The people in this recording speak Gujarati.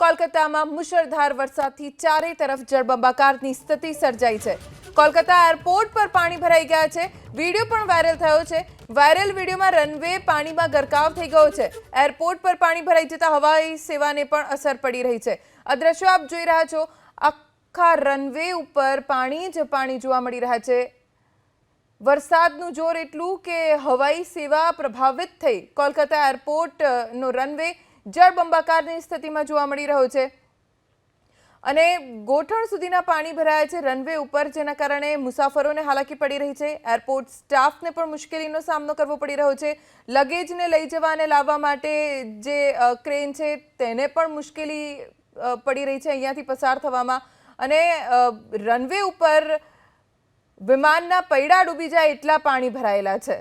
કોલકાતામાં મુશળધાર વરસાદથી ચારે તરફ જળબંબાકારની સ્થિતિ સર્જાઈ છે. કોલકાતા એરપોર્ટ પર પાણી ભરાઈ ગયા છે. વીડિયો પણ વાયરલ થયો છે. વાયરલ વિડીયોમાં રનવે પાણીમાં ગરકાવ થઈ ગયો છે. એરપોર્ટ પર પાણી ભરાઈ જતા હવાઈ સેવાને પણ અસર પડી રહી છે. આ દ્રશ્યો આપ જોઈ રહ્યા છો. આખા રનવે ઉપર પાણી જ પાણી જોવા મળી રહ્યા છે. વરસાદનું જોર એટલું કે હવાઈ સેવા પ્રભાવિત થઈ. કોલકાતા એરપોર્ટનો રનવે જળબંબાકારની સ્થિતિમાં જોવા મળી રહ્યો છે. અને ગોઠણ સુધીના પાણી ભરાયા છે રનવે ઉપર, જેના કારણે મુસાફરોને હાલાકી પડી રહી છે. એરપોર્ટ સ્ટાફને પણ મુશ્કેલીનો સામનો કરવો પડી રહ્યો છે. લગેજને લઈ જવા અને લાવવા માટે જે ક્રેન છે તેને પણ મુશ્કેલી પડી રહી છે અહીંયાથી પસાર થવામાં. અને રનવે ઉપર વિમાનના પૈડા ડૂબી જાય એટલા પાણી ભરાયેલા છે.